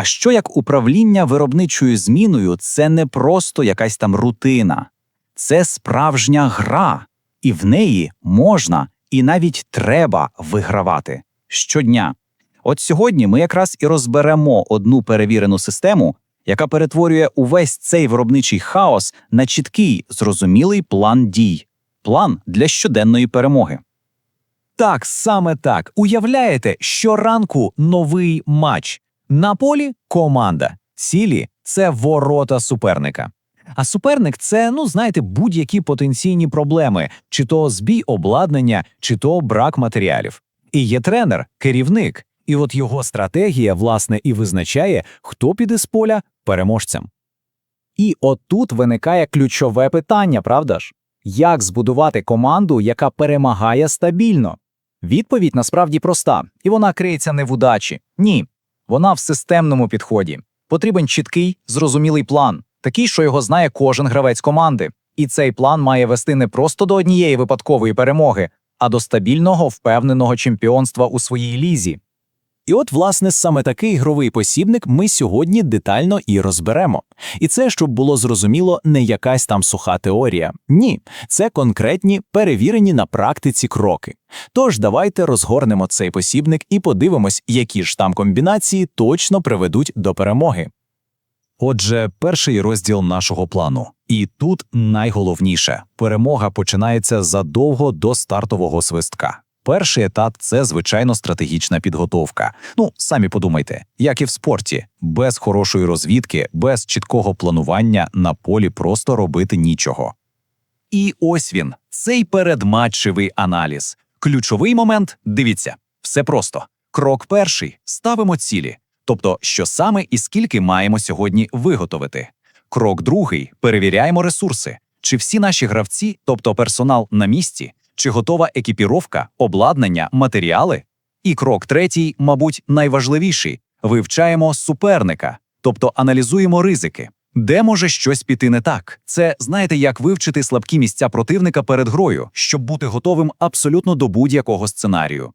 А що як управління виробничою зміною це не просто якась там рутина, це справжня гра, і в неї можна і навіть треба вигравати щодня. От сьогодні ми якраз і розберемо одну перевірену систему, яка перетворює увесь цей виробничий хаос на чіткий, зрозумілий план дій, план для щоденної перемоги. Так, саме так. Уявляєте, щоранку новий матч. На полі команда. Цілі це ворота суперника. А суперник це, ну знаєте, будь-які потенційні проблеми, чи то збій обладнання, чи то брак матеріалів. І є тренер, керівник. І от його стратегія, власне, і визначає, хто піде з поля переможцем. І отут виникає ключове питання, правда ж? Як збудувати команду, яка перемагає стабільно? Відповідь насправді проста, і вона криється не в удачі. Ні. Вона в системному підході. Потрібен чіткий, зрозумілий план, такий, що його знає кожен гравець команди. І цей план має вести не просто до однієї випадкової перемоги, а до стабільного, впевненого чемпіонства у своїй лізі. І от, власне, саме такий ігровий посібник ми сьогодні детально і розберемо. І це, щоб було зрозуміло, не якась там суха теорія. Ні, це конкретні, перевірені на практиці кроки. Тож давайте розгорнемо цей посібник і подивимось, які ж там комбінації точно приведуть до перемоги. Отже, перший розділ нашого плану. І тут найголовніше перемога починається задовго до стартового свистка. Перший етап це звичайно стратегічна підготовка. Ну, самі подумайте, як і в спорті, без хорошої розвідки, без чіткого планування на полі просто робити нічого. І ось він, цей передматчевий аналіз. Ключовий момент дивіться, все просто. Крок перший ставимо цілі, тобто, що саме і скільки маємо сьогодні виготовити. Крок другий перевіряємо ресурси, чи всі наші гравці, тобто персонал на місці, чи готова екіпіровка, обладнання, матеріали. І крок третій, мабуть, найважливіший вивчаємо суперника, тобто аналізуємо ризики. Де може щось піти не так? Це знаєте, як вивчити слабкі місця противника перед грою, щоб бути готовим абсолютно до будь-якого сценарію.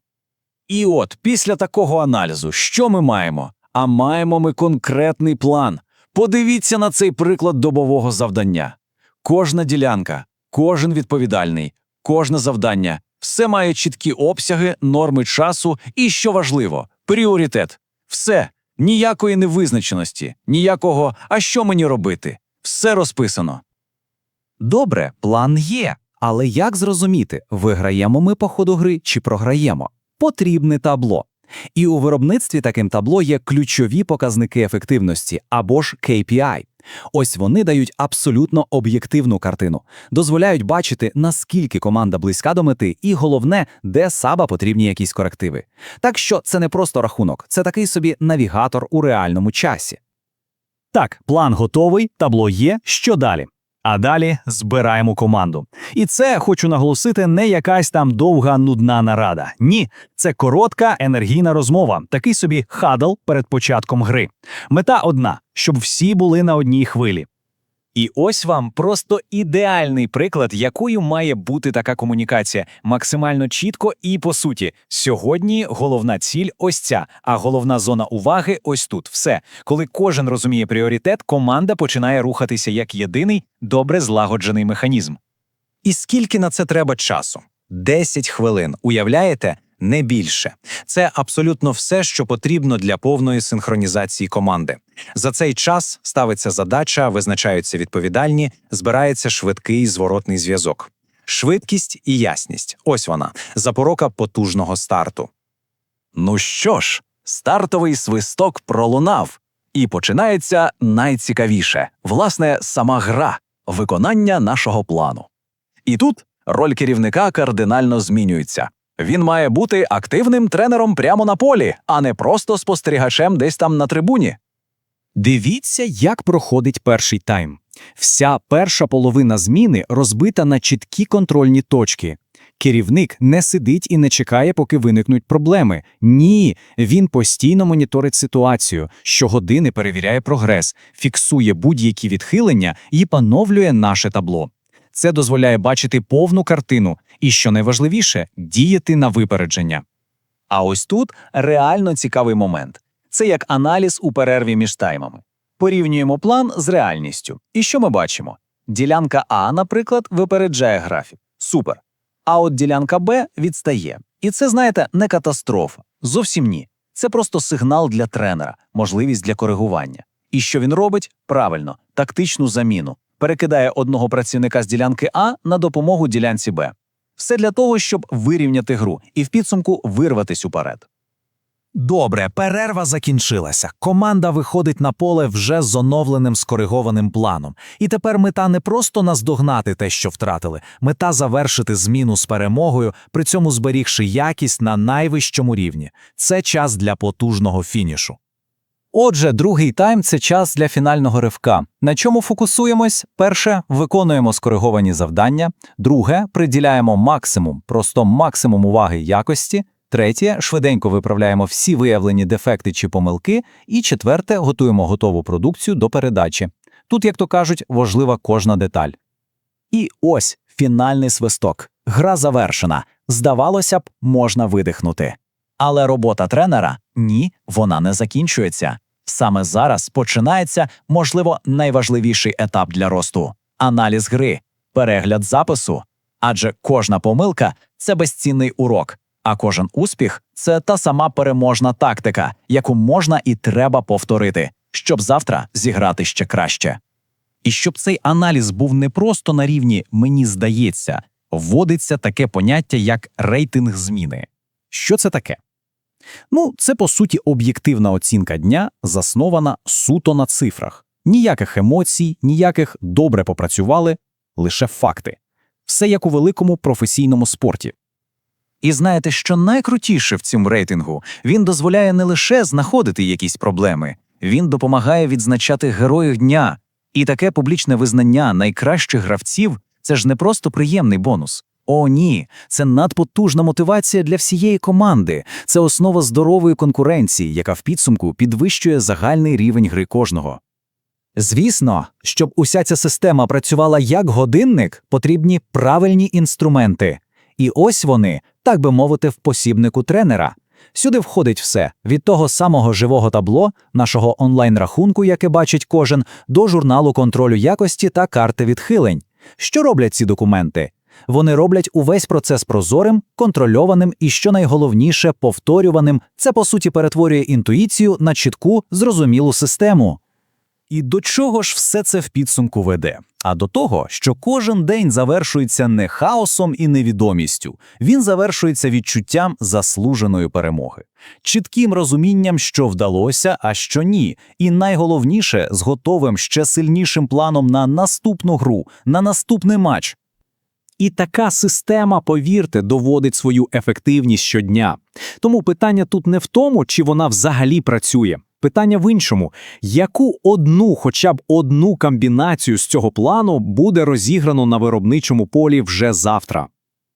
І от після такого аналізу, що ми маємо? А маємо ми конкретний план. Подивіться на цей приклад добового завдання. Кожна ділянка, кожен відповідальний, кожне завдання, все має чіткі обсяги, норми часу і, що важливо, пріоритет. Все, ніякої невизначеності, ніякого а що мені робити? Все розписано. Добре, план є. Але як зрозуміти, виграємо ми по ходу гри чи програємо? Потрібне табло. І у виробництві таким табло є ключові показники ефективності або ж KPI. Ось вони дають абсолютно об'єктивну картину, дозволяють бачити, наскільки команда близька до мети, і головне, де саба потрібні якісь корективи. Так що це не просто рахунок, це такий собі навігатор у реальному часі. Так, план готовий, табло є. Що далі? А далі збираємо команду. І це хочу наголосити, не якась там довга нудна нарада. Ні, це коротка енергійна розмова, такий собі хадл перед початком гри. Мета одна, щоб всі були на одній хвилі. І ось вам просто ідеальний приклад, якою має бути така комунікація, максимально чітко і по суті. Сьогодні головна ціль ось ця, а головна зона уваги ось тут. Все. Коли кожен розуміє пріоритет, команда починає рухатися як єдиний добре злагоджений механізм. І скільки на це треба часу? 10 хвилин. Уявляєте? Не більше. Це абсолютно все, що потрібно для повної синхронізації команди. За цей час ставиться задача, визначаються відповідальні, збирається швидкий зворотний зв'язок. Швидкість і ясність ось вона, запорока потужного старту. Ну що ж, стартовий свисток пролунав, і починається найцікавіше власне, сама гра, виконання нашого плану. І тут роль керівника кардинально змінюється. Він має бути активним тренером прямо на полі, а не просто спостерігачем десь там на трибуні. Дивіться, як проходить перший тайм. Вся перша половина зміни розбита на чіткі контрольні точки. Керівник не сидить і не чекає, поки виникнуть проблеми. Ні, він постійно моніторить ситуацію, щогодини перевіряє прогрес, фіксує будь-які відхилення і поновлює наше табло. Це дозволяє бачити повну картину і, що найважливіше, діяти на випередження. А ось тут реально цікавий момент. Це як аналіз у перерві між таймами. Порівнюємо план з реальністю. І що ми бачимо? Ділянка А, наприклад, випереджає графік. Супер. А от ділянка Б відстає. І це, знаєте, не катастрофа. Зовсім ні. Це просто сигнал для тренера, можливість для коригування. І що він робить? Правильно, тактичну заміну. Перекидає одного працівника з ділянки А на допомогу ділянці Б. Все для того, щоб вирівняти гру і в підсумку вирватись уперед. Добре, перерва закінчилася. Команда виходить на поле вже з оновленим скоригованим планом. І тепер мета не просто наздогнати те, що втратили, мета завершити зміну з перемогою, при цьому зберігши якість на найвищому рівні. Це час для потужного фінішу. Отже, другий тайм це час для фінального ривка. На чому фокусуємось? Перше, виконуємо скориговані завдання. Друге, приділяємо максимум, просто максимум уваги якості. Третє, швиденько виправляємо всі виявлені дефекти чи помилки. І четверте, готуємо готову продукцію до передачі. Тут, як то кажуть, важлива кожна деталь. І ось фінальний свисток. Гра завершена. Здавалося б, можна видихнути. Але робота тренера ні, вона не закінчується. Саме зараз починається, можливо, найважливіший етап для росту аналіз гри, перегляд запису. Адже кожна помилка це безцінний урок, а кожен успіх це та сама переможна тактика, яку можна і треба повторити, щоб завтра зіграти ще краще. І щоб цей аналіз був не просто на рівні мені здається, вводиться таке поняття як рейтинг зміни. Що це таке? Ну, це по суті об'єктивна оцінка дня, заснована суто на цифрах. Ніяких емоцій, ніяких добре попрацювали, лише факти. Все як у великому професійному спорті. І знаєте, що найкрутіше в цьому рейтингу? Він дозволяє не лише знаходити якісь проблеми, він допомагає відзначати героїв дня. І таке публічне визнання найкращих гравців це ж не просто приємний бонус. О, ні, це надпотужна мотивація для всієї команди. Це основа здорової конкуренції, яка в підсумку підвищує загальний рівень гри кожного. Звісно, щоб уся ця система працювала як годинник, потрібні правильні інструменти. І ось вони, так би мовити, в посібнику тренера. Сюди входить все від того самого живого табло, нашого онлайн-рахунку, яке бачить кожен, до журналу контролю якості та карти відхилень. Що роблять ці документи? Вони роблять увесь процес прозорим, контрольованим і, що найголовніше, повторюваним. Це по суті перетворює інтуїцію на чітку, зрозумілу систему. І до чого ж все це в підсумку веде? А до того, що кожен день завершується не хаосом і невідомістю, він завершується відчуттям заслуженої перемоги, чітким розумінням, що вдалося, а що ні, і найголовніше з готовим ще сильнішим планом на наступну гру, на наступний матч. І така система, повірте, доводить свою ефективність щодня. Тому питання тут не в тому, чи вона взагалі працює. Питання в іншому: яку одну, хоча б одну комбінацію з цього плану буде розіграно на виробничому полі вже завтра?